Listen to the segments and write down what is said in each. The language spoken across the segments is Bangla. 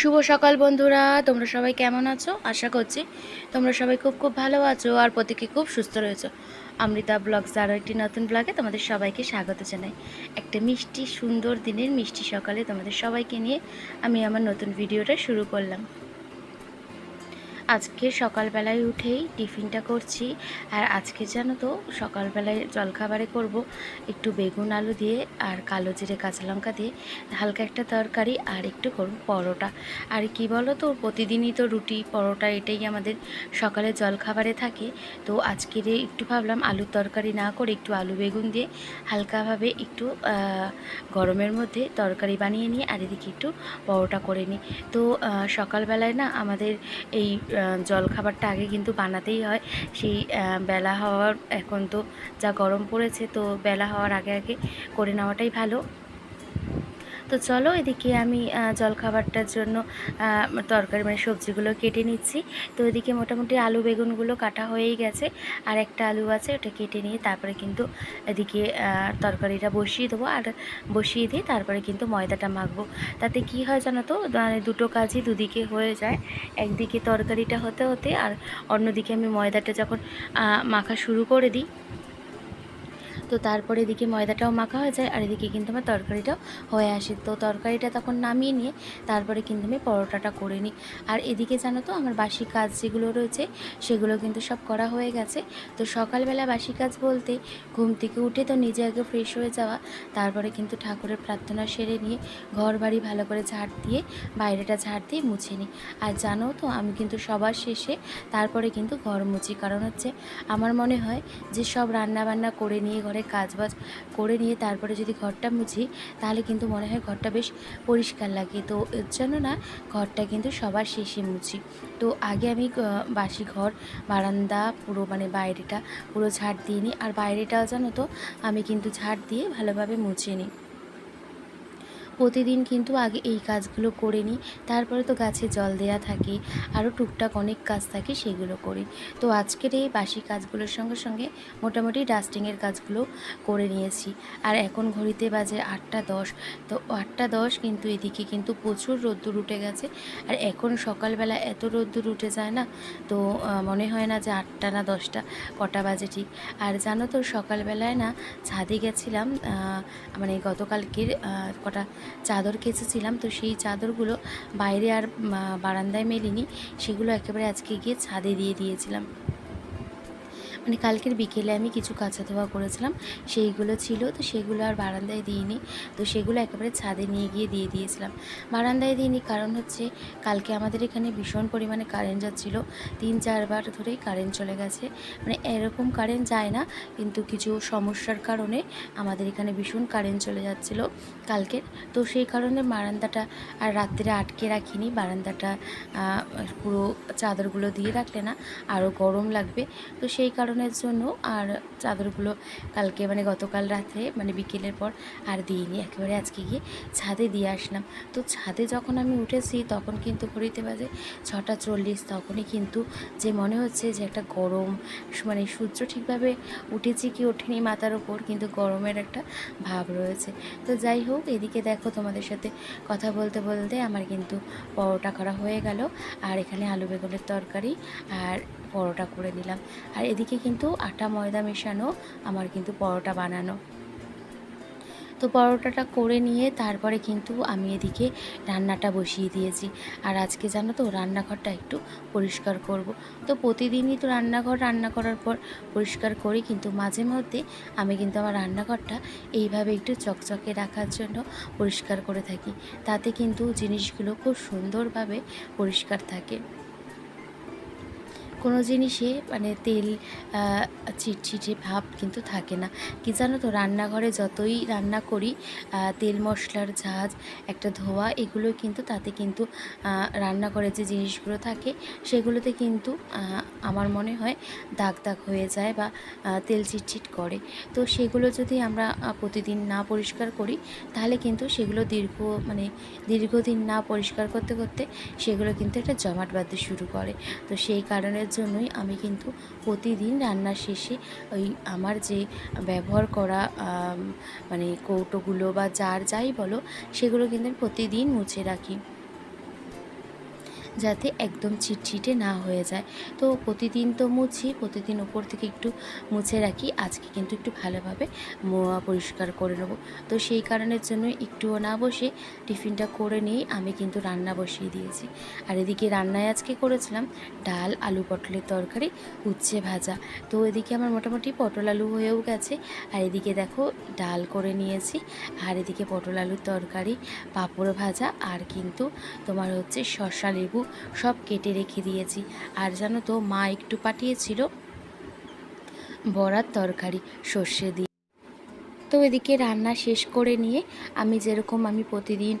শুভ সকাল বন্ধুরা, তোমরা সবাই কেমন আছো? আশা করছি তোমরা সবাই খুব খুব ভালো আছো আর প্রতীকে খুব সুস্থ রয়েছো। অমৃতা ব্লগস আরও একটি নতুন ব্লগে তোমাদের সবাইকে স্বাগত জানাই। একটা মিষ্টি, সুন্দর দিনের মিষ্টি সকালে তোমাদের সবাইকে নিয়ে আমি আমার নতুন ভিডিওটা শুরু করলাম। আজকে সকালবেলায় উঠেই টিফিনটা করছি আর আজকে জানো তো সকালবেলায় জলখাবারে করব একটু বেগুন আলু দিয়ে আর কালো জিরে কাঁচা লঙ্কা দিয়ে, হালকা একটা তরকারি আর একটু করব পরোটা। আর কি বলো তো, প্রতিদিনই তো রুটি, পরোটা এটাই আমাদের সকালে জলখাবারে থাকে। তো আজকের একটু ভাবলাম আলুর তরকারি না করে একটু আলু বেগুন দিয়ে হালকাভাবে একটু গরমের মধ্যে তরকারি বানিয়ে নিয়ে আর এদিকে একটু পরোটা করে নিই। তো সকালবেলায় না আমাদের এই জল খাবারটা আগে কিন্তু বানাতেই হয়। সেই বেলা হওয়ার এখন তো যা গরম পড়েছে, তো বেলা হওয়ার আগে আগে করে নেওয়াটাই ভালো। তো চলো এদিকে আমি জলখাবারটার জন্য তরকারি মানে সবজিগুলো কেটে নিচ্ছি। তো এদিকে মোটামুটি আলু বেগুনগুলো কাটা হয়েই গেছে। আর একটা আলু আছে, ওটা কেটে নিয়ে তারপরে কিন্তু এদিকে তরকারিটা বসিয়ে দেবো। আর বসিয়ে দিয়ে তারপরে কিন্তু ময়দাটা মাখবো। তাতে কি হয় জানো তো মানে দুটো কাজই দুদিকে হয়ে যায়। একদিকে তরকারিটা হতে হতে আর অন্যদিকে আমি ময়দাটা যখন মাখা শুরু করে দিই তো তারপরে এদিকে ময়দাটাও মাখা হয়ে যায় আর এদিকে কিন্তু আমার তরকারিটাও হয়ে আসে। তো তরকারিটা তখন নামিয়ে নিয়ে তারপরে কিন্তু আমি পরোটাটা করে নিই। আর এদিকে জানো তো আমার বাসি কাজ যেগুলো রয়েছে সেগুলো কিন্তু সব করা হয়ে গেছে। তো সকালবেলা বাসি কাজ বলতে ঘুম থেকে উঠে তো নিজে আগে ফ্রেশ হয়ে যাওয়া, তারপরে কিন্তু ঠাকুরের প্রার্থনা সেরে নিয়ে ঘর বাড়ি ভালো করে ঝাড় দিয়ে, বাইরেটা ঝাড় দিয়ে মুছে নিই। আর জানো তো আমি কিন্তু সবার শেষে তারপরে কিন্তু ঘর মুছি। কারণ হচ্ছে আমার মনে হয় যে সব রান্না বান্না করে নিয়ে ঘরে কাজ বাজ করে নিয়ে তারপরে যদি ঘরটা মুছি, তাহলে কিন্তু মনে হয় ঘরটা বেশ পরিষ্কার লাগে। তো এর জন্য না ঘরটা কিন্তু সবার শেষে মুছি। তো আগে আমি বাসি ঘর, বারান্দা, পুরো মানে বাইরেটা পুরো ঝাড় দিয়ে নিই। আর বাইরেটাও জানো তো, আমি কিন্তু ঝাড় দিয়ে ভালোভাবে মুছে নিই। প্রতিদিন কিন্তু আগে এই কাজগুলো করে নিই। তারপরে তো গাছে জল দেয়া থাকে আরও টুকটাক অনেক কাজ থাকে সেগুলো করি। তো আজকের এই বাসি কাজগুলোর সঙ্গে সঙ্গে মোটামুটি ডাস্টিংয়ের কাজগুলো করে নিয়েছি। আর এখন ঘড়িতে বাজে আটটা দশ। তো আটটা দশ কিন্তু এদিকে কিন্তু প্রচুর রোদ্দুর উঠে গেছে। আর এখন সকালবেলা এত রোদ্দুর উঠে যায় না, তো মনে হয় না যে আটটা না দশটা, কটা বাজে ঠিক। আর জানো তো সকালবেলায় না ছাদে গেছিলাম মানে গতকালকের কটা চাদর কেচেছিলাম। তো সেই চাদরগুলো বাইরে আর বারান্দায় মেলিনি। সেগুলো একেবারে আজকে গিয়ে ছাদে দিয়ে দিয়েছিলাম। মানে কালকের বিকেলে আমি কিছু কাঁচা ধোয়া করেছিলাম, সেইগুলো ছিল, তো সেগুলো আর বারান্দায় দিইনি। তো সেগুলো একেবারে ছাদে নিয়ে গিয়ে দিয়ে দিয়েছিলাম। বারান্দায় দিইনি কারণ হচ্ছে কালকে আমাদের এখানে ভীষণ পরিমাণে কারেন্ট যাচ্ছিল। তিন চারবার ধরেই কারেন্ট চলে গেছে। মানে এরকম কারেন্ট যায় না, কিন্তু কিছু সমস্যার কারণে আমাদের এখানে ভীষণ কারেন্ট চলে যাচ্ছিল কালকে তো সেই কারণে বারান্দাটা আর রাত্রে আটকে রাখিনি। বারান্দাটা পুরো চাদরগুলো দিয়ে রাখলে না আরও গরম লাগবে। তো সেই কারণের জন্য আর চাদরগুলো কালকে মানে গতকাল রাতে মানে বিকেলের পর আর দিইনি। একেবারে আজকে গিয়ে ছাদে দিয়ে আসলাম। তো ছাদে যখন আমি উঠেছি তখন কিন্তু ঘড়িতে বাজে ছটা চল্লিশ। তখনই কিন্তু যে মনে হচ্ছে যে একটা গরম মানে সূর্য ঠিকভাবে উঠেছে কি ওঠেনি মাথার ওপর কিন্তু গরমের একটা ভাব রয়েছে। তো যাই হোক, এদিকে দেখো তোমাদের সাথে কথা বলতে বলতে আমার কিন্তু পরোটা করা হয়ে গেল। আর এখানে আলু বেগুনের তরকারি আর পরোটা করে নিলাম। আর এদিকে কিন্তু আটা ময়দা মেশানো, আমার কিন্তু পরোটা বানানো। তো পরোটাটা করে নিয়ে তারপরে কিন্তু আমি এদিকে রান্নাটা বসিয়ে দিয়েছি। আর আজকে জানো তো, রান্নাঘরটা একটু পরিষ্কার করব। তো প্রতিদিনই তো রান্নাঘর, রান্না করার পর পরিষ্কার করি, কিন্তু মাঝে মধ্যে আমি কিন্তু আমার রান্নাঘরটা এইভাবে একটু চকচকে রাখার জন্য পরিষ্কার করে থাকি। তাতে কিন্তু জিনিসগুলো খুব সুন্দরভাবে পরিষ্কার থাকে। কোনো জিনিসে মানে তেল চিটচিটে ভাব কিন্তু থাকে না। কি জানো তো, রান্নাঘরে যতই রান্না করি তেল, মশলার ঝাঁজ, একটা ধোয়া, এগুলো কিন্তু তাতে কিন্তু রান্নাঘরে যে জিনিসগুলো থাকে, সেগুলোতে কিন্তু আমার মনে হয় দাগ দাগ হয়ে যায় বা তেল চিটচিট করে। তো সেগুলো যদি আমরা প্রতিদিন না পরিষ্কার করি, তাহলে কিন্তু সেগুলো দীর্ঘ মানে দীর্ঘদিন না পরিষ্কার করতে করতে, সেগুলো কিন্তু একটা জমাট বাঁধতে শুরু করে। তো সেই কারণের জন্যই আমি কিন্তু প্রতিদিন রান্নার শেষে ওই আমার যে ব্যবহার করা মানে কৌটোগুলো বা যার যাই বলো, সেগুলো কিন্তু প্রতিদিন মুছে রাখি। যাতে একদম চিটচিটে না হয়ে যায়। তো প্রতিদিন তো মুছি, প্রতিদিন উপর থেকে একটু মুছে রাখি। আজকে কিন্তু একটু ভালোভাবে পরিষ্কার করে নেব। তো সেই কারণের জন্য একটুও না বসে টিফিনটা করে নিয়েই আমি কিন্তু রান্না বসিয়ে দিয়েছি। আর এদিকে রান্নায় আজকে করেছিলাম ডাল, আলু পটলের তরকারি, উচ্ছে ভাজা। তো এদিকে আমার মোটামুটি পটল আলু হয়েও গেছে। আর এদিকে দেখো ডাল করে নিয়েছি। আর এদিকে পটল আলুর তরকারি, পাঁপড় ভাজা, আর কিন্তু তোমার হচ্ছে শসা লেবু সব কেটে রেখে দিয়েছি। আর জানো তো মা একটু পাঠিয়েছিল বড়ার তরকারি সর্ষে দিয়ে। তো এদিকে রান্না শেষ করে নিয়ে আমি যেরকম আমি প্রতিদিন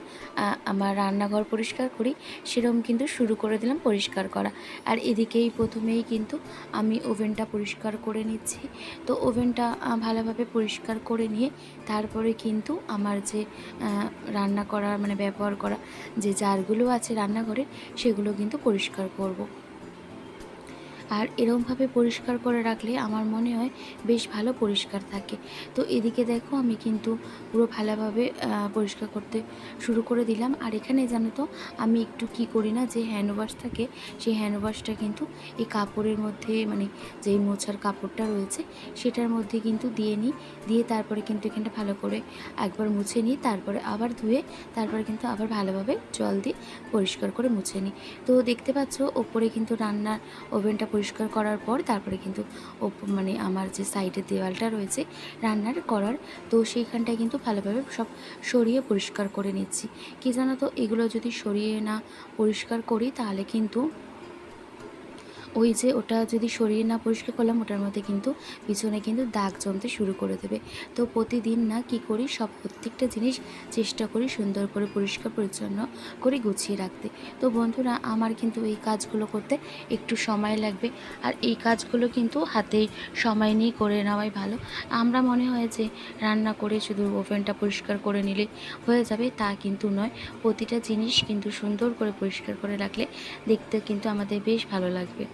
আমার রান্নাঘর পরিষ্কার করি, সেরকম কিন্তু শুরু করে দিলাম পরিষ্কার করা আর এদিকেই প্রথমেই কিন্তু আমি ওভেনটা পরিষ্কার করে নিচ্ছি তো ওভেনটা ভালোভাবে পরিষ্কার করে নিয়ে তারপরে কিন্তু আমার যে রান্না করার মানে ব্যবহার করা যে জারগুলো আছে রান্নাঘরে, সেগুলো কিন্তু পরিষ্কার করব। আর এরমভাবে পরিষ্কার করে রাখলে আমার মনে হয় বেশ ভালো পরিষ্কার থাকে। তো এদিকে দেখো আমি কিন্তু পুরো ভালোভাবে পরিষ্কার করতে শুরু করে দিলাম। আর এখানে জানো তো আমি একটু কি করি না, যে হ্যান্ড ওয়াশ থাকে, সেই হ্যান্ড ওয়াশটা কিন্তু এই কাপড়ের মধ্যে মানে যেই মোছার কাপড়টা রয়েছে, সেটার মধ্যে কিন্তু দিয়ে নিই। দিয়ে তারপরে কিন্তু এখানটা ভালো করে একবার মুছে নিই, তারপরে আবার ধুয়ে তারপরে কিন্তু আবার ভালোভাবে জল দিয়ে পরিষ্কার করে মুছে নিই। তো দেখতে পাচ্ছ, ওপরে কিন্তু রান্নার ওভেনটা পরিষ্কার করার পর তারপরে কিন্তু মানে আমার যে সাইডের দেওয়ালটা রয়েছে রান্নার করার, তো সেইখানটায় কিন্তু ভালোভাবে সব সরিয়ে পরিষ্কার করে নিচ্ছি। কী জানো তো, এগুলো যদি সরিয়ে না পরিষ্কার করি তাহলে কিন্তু ওই যে ওটা যদি সরিয়ে না পরিষ্কার করলাম, ওটার মধ্যে কিন্তু পিছনে কিন্তু দাগ জমতে শুরু করে দেবে। তো প্রতিদিন না কি করি, সব প্রত্যেকটা জিনিস চেষ্টা করি সুন্দর করে পরিষ্কার, পরিচ্ছন্ন করে গুছিয়ে রাখতে। তো বন্ধুরা, আমার কিন্তু এই কাজগুলো করতে একটু সময় লাগবে। আর এই কাজগুলো কিন্তু হাতে সময় নিয়ে করে নেওয়াই ভালো। আমরা মনে হয় যে রান্না করে শুধু ওভেনটা পরিষ্কার করে নিলে হয়ে যাবে, তা কিন্তু নয়। প্রতিটা জিনিস কিন্তু সুন্দর করে পরিষ্কার করে রাখলে দেখতে কিন্তু আমাদের বেশ ভালো লাগবে।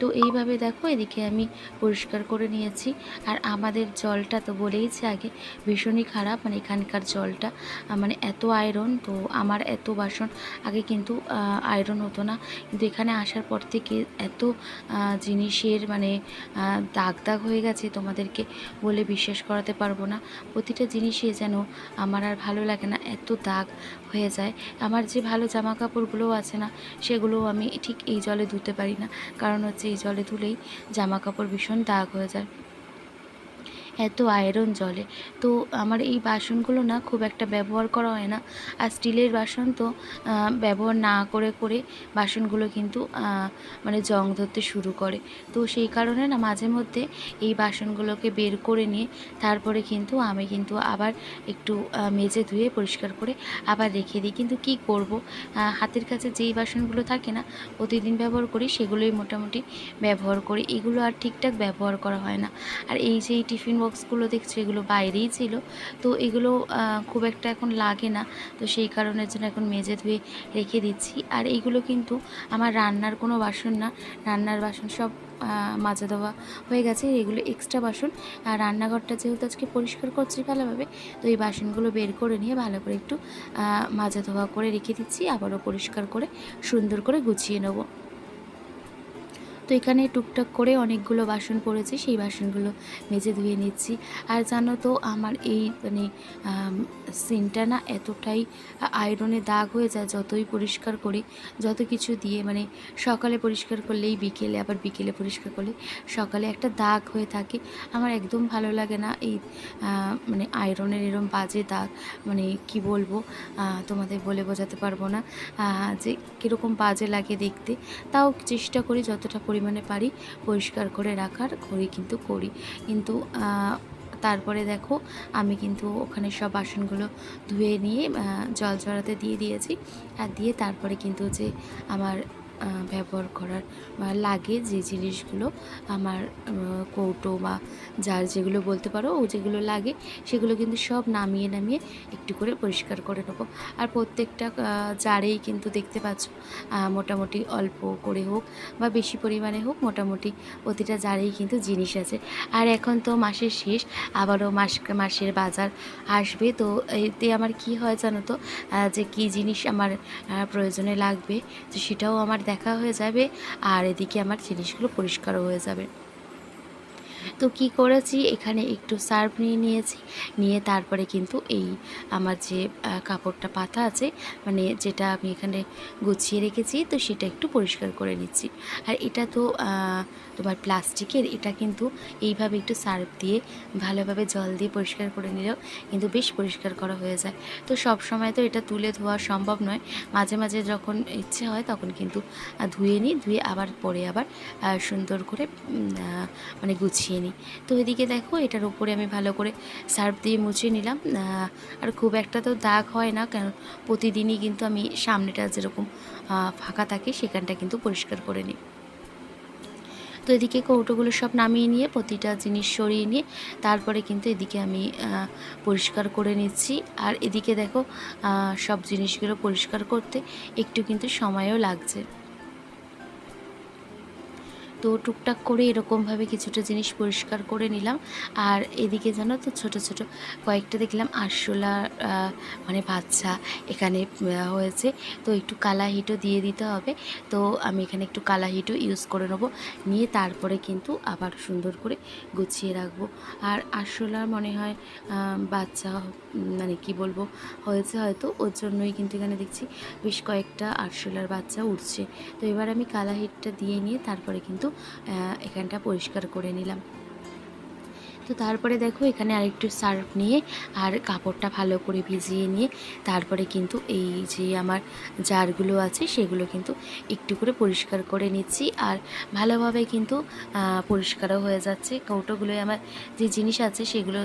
তো এইভাবে দেখো, এদিকে আমি পরিষ্কার করে নিয়েছি। আর আমাদের জলটা তো বলেইছে আগে, ভীষণই খারাপ মানে এখানকার জলটা মানে এত আয়রন তো আমার এত বাসন আগে কিন্তু আয়রন হতো না। কিন্তু এখানে আসার পর থেকে এত জিনিসের মানে দাগ দাগ হয়ে গেছে, তোমাদেরকে বলে বিশ্বাস করাতে পারব না। প্রতিটা জিনিসে যেন আমার আর ভালো লাগে না, এত দাগ হয়ে যায়। আমার যে ভালো জামা কাপড়গুলোও আছে না, সেগুলোও আমি ঠিক এই জলে ধুতে পারি না। কারণ হচ্ছে এই জলে ধুলেই জামা কাপড় ভীষণ দাগ হয়ে যায়। এত আয়রন জলে তো আমার এই বাসনগুলো না খুব একটা ব্যবহার করা হয় না। আর স্টিলের বাসন তো ব্যবহার না করে করে বাসনগুলো কিন্তু মানে জং ধরতে শুরু করে। তো সেই কারণে না মাঝে মধ্যে এই বাসনগুলোকে বের করে নিয়ে তারপরে কিন্তু আমি কিন্তু আবার একটু মেজে ধুয়ে পরিষ্কার করে আবার রেখে দিই। কিন্তু কি করব? হাতের কাছে যেই বাসনগুলো থাকে না, প্রতিদিন ব্যবহার করি সেগুলোই মোটামুটি ব্যবহার করি। এগুলো আর ঠিকঠাক ব্যবহার করা হয় না। আর এই যে এই টিফিন বক্সগুলো দেখছ, এগুলো বাইরেই ছিল। তো এগুলো খুব একটা এখন লাগে না। তো সেই কারণের জন্য এখন মেজে ধুয়ে রেখে দিচ্ছি। আর এইগুলো কিন্তু আমার রান্নার কোনো বাসন না। রান্নার বাসন সব মাজা দেওয়া হয়ে গেছে। এগুলো এক্সট্রা বাসন। আর রান্নাঘরটা যেহেতু আজকে পরিষ্কার করছি ভালোভাবে, তো এই বাসনগুলো বের করে নিয়ে ভালো করে একটু মাজা ধোয়া করে রেখে দিচ্ছি। আবারও পরিষ্কার করে সুন্দর করে গুছিয়ে নেব। তো এখানে টুকটাক করে অনেকগুলো বাসন পড়েছে, সেই বাসনগুলো মেজে ধুয়ে নিচ্ছি। আর জানো তো, আমার এই মানে সিনটা না এতটাই আয়রনে দাগ হয়ে যায়, যতই পরিষ্কার করি, যত কিছু দিয়ে মানে সকালে পরিষ্কার করলেই বিকেলে, আবার বিকেলে পরিষ্কার করলে সকালে একটা দাগ হয়ে থাকে। আমার একদম ভালো লাগে না এই মানে আয়রনের এরম বাজে দাগ মানে কি বলব তোমাদের বলে বোঝাতে পারব না যে কীরকম বাজে লাগে দেখতে। তাও চেষ্টা করি যতটা পরিমাণে পারি, পরিষ্কার করে রাখার করি কিন্তু করি। কিন্তু তারপরে দেখো, আমি কিন্তু ওখানে সব বাসনগুলো ধুয়ে নিয়ে জল ঝরাতে দিয়ে দিয়েছি। আর দিয়ে তারপরে কিন্তু যে আমার ব্যবহার করার বা লাগে যে জিনিসগুলো আমার কৌটো বা যার যেগুলো বলতে পারো, ও যেগুলো লাগে সেগুলো কিন্তু সব নামিয়ে নামিয়ে একটু করে পরিষ্কার করে নেব। আর প্রত্যেকটা জারেই কিন্তু দেখতে পাচ্ছ মোটামুটি অল্প করে হোক বা বেশি পরিমাণে হোক, মোটামুটি প্রতিটা জারেই কিন্তু জিনিস আছে। আর এখন তো মাসের শেষ, আবারও মাস, মাসের বাজার আসবে। তো এতে আমার কি হয় জানো তো যে কি জিনিস আমার প্রয়োজনে লাগবে, তো সেটাও আমার দেখা হয়ে যাবে আর এদিকে আমার জিনিসগুলো পরিষ্কারও হয়ে যাবে। তো কি করেছি? এখানে একটু সার্ফ নিয়ে নিয়েছি। নিয়ে তারপরে কিন্তু এই আমার যে কাপড়টা পাতা আছে মানে যেটা আমি এখানে গুছিয়ে রেখেছি, তো সেটা একটু পরিষ্কার করে নিচ্ছি। আর এটা তো তোমার প্লাস্টিকের, এটা কিন্তু এইভাবে একটু সার্ফ দিয়ে ভালোভাবে জল দিয়ে পরিষ্কার করে নিলেও কিন্তু বেশ পরিষ্কার করা হয়ে যায়। তো সব সময় তো এটা তুলে ধোয়া সম্ভব নয়। মাঝে মাঝে যখন ইচ্ছে হয় তখন কিন্তু ধুয়ে নিই, ধুয়ে আবার পরে আবার সুন্দর করে মানে গুছিয়ে নিই। তো এদিকে দেখো, এটার উপরে আমি ভালো করে সার্ফ দিয়ে মুছে নিলাম। আর খুব একটা তো দাগ হয় না, কেন প্রতিদিনই কিন্তু আমি সামনেটা যেরকম ফাঁকা থাকে সেখানটা কিন্তু পরিষ্কার করে নিই। তো এদিকে কৌটোগুলো সব নামিয়ে নিয়ে, প্রতিটা জিনিস সরিয়ে নিয়ে, তারপরে কিন্তু এদিকে আমি পরিষ্কার করে নিচ্ছি। আর এদিকে দেখো সব জিনিসগুলো পরিষ্কার করতে একটু কিন্তু সময়ও লাগছে। তো টুকটাক করে এরকমভাবে কিছুটা জিনিস পরিষ্কার করে নিলাম। আর এদিকে জানো তো ছোট ছোট কয়েকটা দেখলাম আরশোলা মানে বাচ্চা এখানে হয়েছে। তো একটু কালা হিটও দিয়ে দিতে হবে। তো আমি এখানে একটু কালা হিটও ইউজ করে নেব। নিয়ে তারপরে কিন্তু আবার সুন্দর করে গুছিয়ে রাখব। আর আরশোলার মনে হয় বাচ্চা মানে কি বলব, হয়েছে হয়তো, ওর জন্যই কিন্তু এখানে দেখছি বেশ কয়েকটা আরশোলার বাচ্চা উঠছে। তো এবার আমি কালা হিটটা দিয়ে নিয়ে তারপরে কিন্তু এখানটা পরিষ্কার করে নিলাম। তো তারপরে দেখো এখানে আরেকটু সার্ফ নিয়ে আর কাপড়টা ভালো করে ভিজিয়ে নিয়ে তারপরে কিন্তু এই যে আমার জারগুলো আছে সেগুলো কিন্তু একটু করে পরিষ্কার করে নিচ্ছি আর ভালোভাবে কিন্তু পরিষ্কারও হয়ে যাচ্ছে। কৌটোগুলোয় আমার যে জিনিস আছে সেগুলো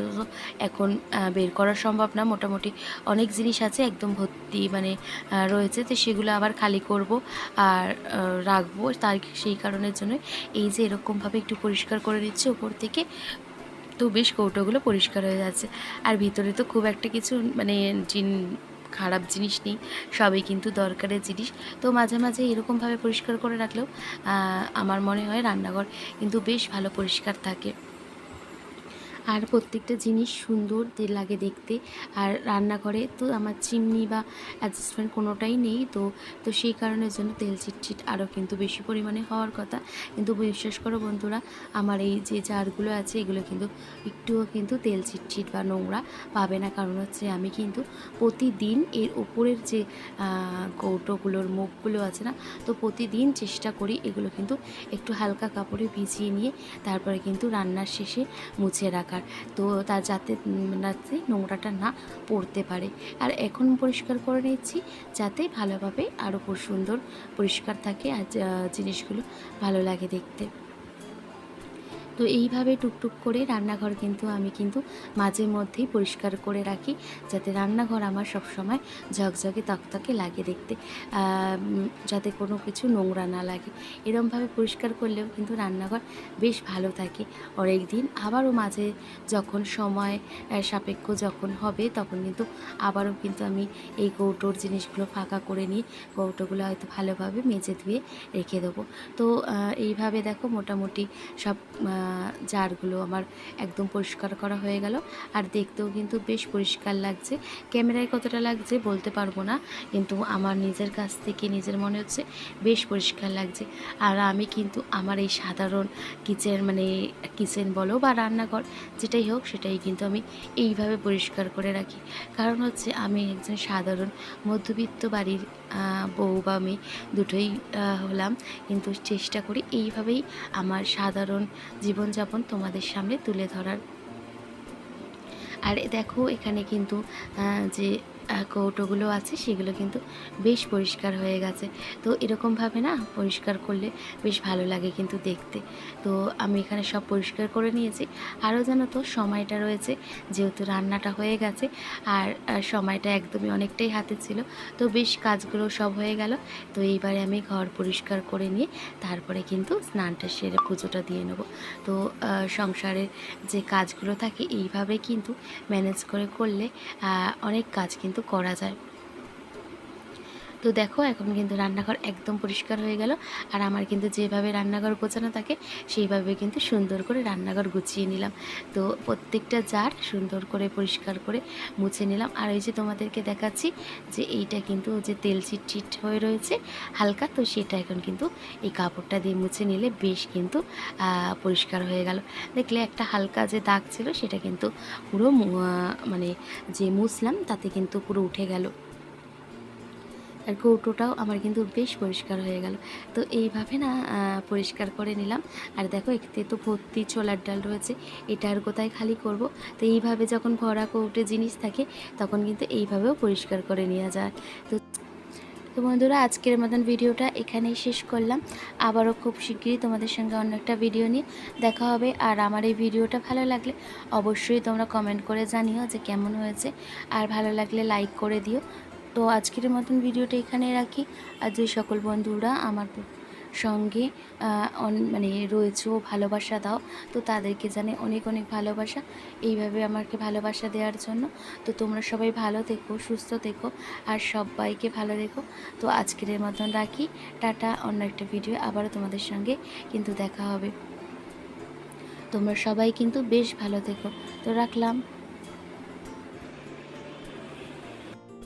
এখন বের করা সম্ভব না। মোটামুটি অনেক জিনিস আছে একদম ভর্তি মানে রয়েছে তো সেগুলো আবার খালি করব আর রাখব। তার সেই কারণের জন্য এই যে এরকমভাবে একটু পরিষ্কার করে নিচ্ছি ওপর থেকে। তো বেশ কৌটোগুলো পরিষ্কার হয়ে যাচ্ছে। আর ভিতরে তো খুব একটা কিছু মানে জিন, খারাপ জিনিস নেই, সবই কিন্তু দরকারের জিনিস। তো মাঝে মাঝে এরকমভাবে পরিষ্কার করে রাখলেও আমার মনে হয় রান্নাঘর কিন্তু বেশ ভালো পরিষ্কার থাকে। আর প্রত্যেকটা জিনিস সুন্দর লাগে দেখতে। আর রান্নাঘরে তো আমার চিমনি বা অ্যাডজাস্টমেন্ট কোনোটাই নেই, তো তো সেই কারণের জন্য তেল চিটচিট আরও কিন্তু বেশি পরিমাণে হওয়ার কথা। কিন্তু বিশ্বাস করো বন্ধুরা, আমার এই যে জারগুলো আছে, এগুলো কিন্তু একটুও কিন্তু তেল চিটচিট বা নোংরা পাবে না। কারণ হচ্ছে আমি কিন্তু প্রতিদিন এর উপরের যে কৌটোগুলোর মুখগুলো আছে না, তো প্রতিদিন চেষ্টা করি এগুলো কিন্তু একটু হালকা কাপড়ে ভিজিয়ে নিয়ে, তারপরে কিন্তু রান্নার শেষে মুছে রাখার তো তার যাতে যাতে নোংরাটা না পড়তে পারে। আর এখন পরিষ্কার করে নিচ্ছি যাতে ভালোভাবে আরও খুব সুন্দর পরিষ্কার থাকে আর জিনিসগুলো ভালো লাগে দেখতে। তো এইভাবে টুকটুক করে রান্নাঘর কিন্তু আমি কিন্তু মাঝে মধ্যেই পরিষ্কার করে রাখি, যাতে রান্নাঘর আমার সব সময় ঝকঝকে তকতকে লাগে দেখতে যাতে কোনো কিছু নোংরা না লাগে। এরমভাবে পরিষ্কার করলেও কিন্তু রান্নাঘর বেশ ভালো থাকে। অনেক দিন আবারও মাঝে যখন সময় সাপেক্ষ যখন হবে তখন কিন্তু আবারও কিন্তু আমি এই কৌটোর জিনিসগুলো ফাঁকা করে নিয়ে কৌটোগুলো হয়তো ভালোভাবে মেজে ধুয়ে রেখে দেবো। তো এইভাবে দেখো মোটামুটি সব জারগুলো আমার একদম পরিষ্কার করা হয়ে গেল। আর দেখতেও কিন্তু বেশ পরিষ্কার লাগছে। ক্যামেরায় কতটা লাগছে বলতে পারব না, কিন্তু আমার নিজের কাছ থেকে নিজের মনে হচ্ছে বেশ পরিষ্কার লাগছে। আর আমি কিন্তু আমার এই সাধারণ কিচেন মানে কিচেন বলো বা রান্নাঘর যেটাই হোক সেটাই কিন্তু আমি এইভাবে পরিষ্কার করে রাখি। কারণ হচ্ছে আমি একজন সাধারণ মধ্যবিত্ত বাড়ির বউ বা মেয়ে দুটোই হলাম। কিন্তু চেষ্টা করি এইভাবেই আমার সাধারণ জীবনযাপন তোমাদের সামনে তুলে ধরার। আর দেখো এখানে কিন্তু যে কৌটোগুলো আছে, সেগুলো কিন্তু বেশ পরিষ্কার হয়ে গেছে। তো এরকমভাবে না, পরিষ্কার করলে বেশ ভালো লাগে কিন্তু দেখতে। তো আমি এখানে সব পরিষ্কার করে নিয়েছি। আরও জানো তো, সময়টা রয়েছে, যেহেতু রান্নাটা হয়ে গেছে, আর সময়টা একদমই অনেকটাই হাতে ছিল। তো বেশ কাজগুলো সব হয়ে গেল। তো এইবারে আমি ঘর পরিষ্কার করে নিয়ে তারপরে কিন্তু স্নানটা সেরে পুজোটা দিয়ে নেব। তো সংসারের যে কাজগুলো থাকে, এইভাবে কিন্তু ম্যানেজ করে করলে অনেক কাজ কিন্তু করা যায় তো দেখো, এখন কিন্তু রান্নাঘর একদম পরিষ্কার হয়ে গেল। আর আমার কিন্তু যেভাবে রান্নাঘর গোছানো থাকে, সেইভাবে কিন্তু সুন্দর করে রান্নাঘর গুছিয়ে নিলাম। তো প্রত্যেকটা জার সুন্দর করে পরিষ্কার করে মুছে নিলাম। আর এই যে তোমাদেরকে দেখাচ্ছি যে এইটা কিন্তু যে তেল চিট চিট হয়ে রয়েছে হালকা, তো সেটা এখন কিন্তু এই কাপড়টা দিয়ে মুছে নিলে বেশ কিন্তু পরিষ্কার হয়ে গেল। দেখলে একটা হালকা যে দাগ ছিল, সেটা কিন্তু পুরো মানে যে মুছলাম, তাতে কিন্তু পুরো উঠে গেল। আর কৌটোটাও আমার কিন্তু বেশ পরিষ্কার হয়ে গেল। তো এইভাবে না পরিষ্কার করে নিলাম। আর দেখো, এতে তো ভর্তি ছোলার ডাল রয়েছে। এটা আর কোথায় খালি করব? তো এইভাবে যখন ভরা কৌটে জিনিস থাকে, তখন কিন্তু এইভাবেও পরিষ্কার করে নেওয়া যায়। তো তো বন্ধুরা, আজকের মতন ভিডিওটা এখানেই শেষ করলাম। আবারও খুব শিগগিরই তোমাদের সঙ্গে অন্য একটা ভিডিও নিয়ে দেখা হবে। আর আমার এই ভিডিওটা ভালো লাগলে অবশ্যই তোমরা কমেন্ট করে জানিও যে কেমন হয়েছে। আর ভালো লাগলে লাইক করে দিও। তো আজকের মতন ভিডিওটা এখানে রাখি। আর যে সকল বন্ধুরা আমার সঙ্গে মানে রয়েছে ভালোবাসা দাও, তো তাদেরকে জানে অনেক অনেক ভালোবাসা। এইভাবে আমাকে ভালোবাসা দেওয়ার জন্য। তো তোমরা সবাই ভালো থেকো, সুস্থ থেকো, আর সবাইকে ভালো দেখো তো আজকের মতন রাখি। টাটা, অন্য একটা ভিডিও আবারও তোমাদের সঙ্গে কিন্তু দেখা হবে। তোমরা সবাই কিন্তু বেশ ভালো থেকো। তো রাখলাম।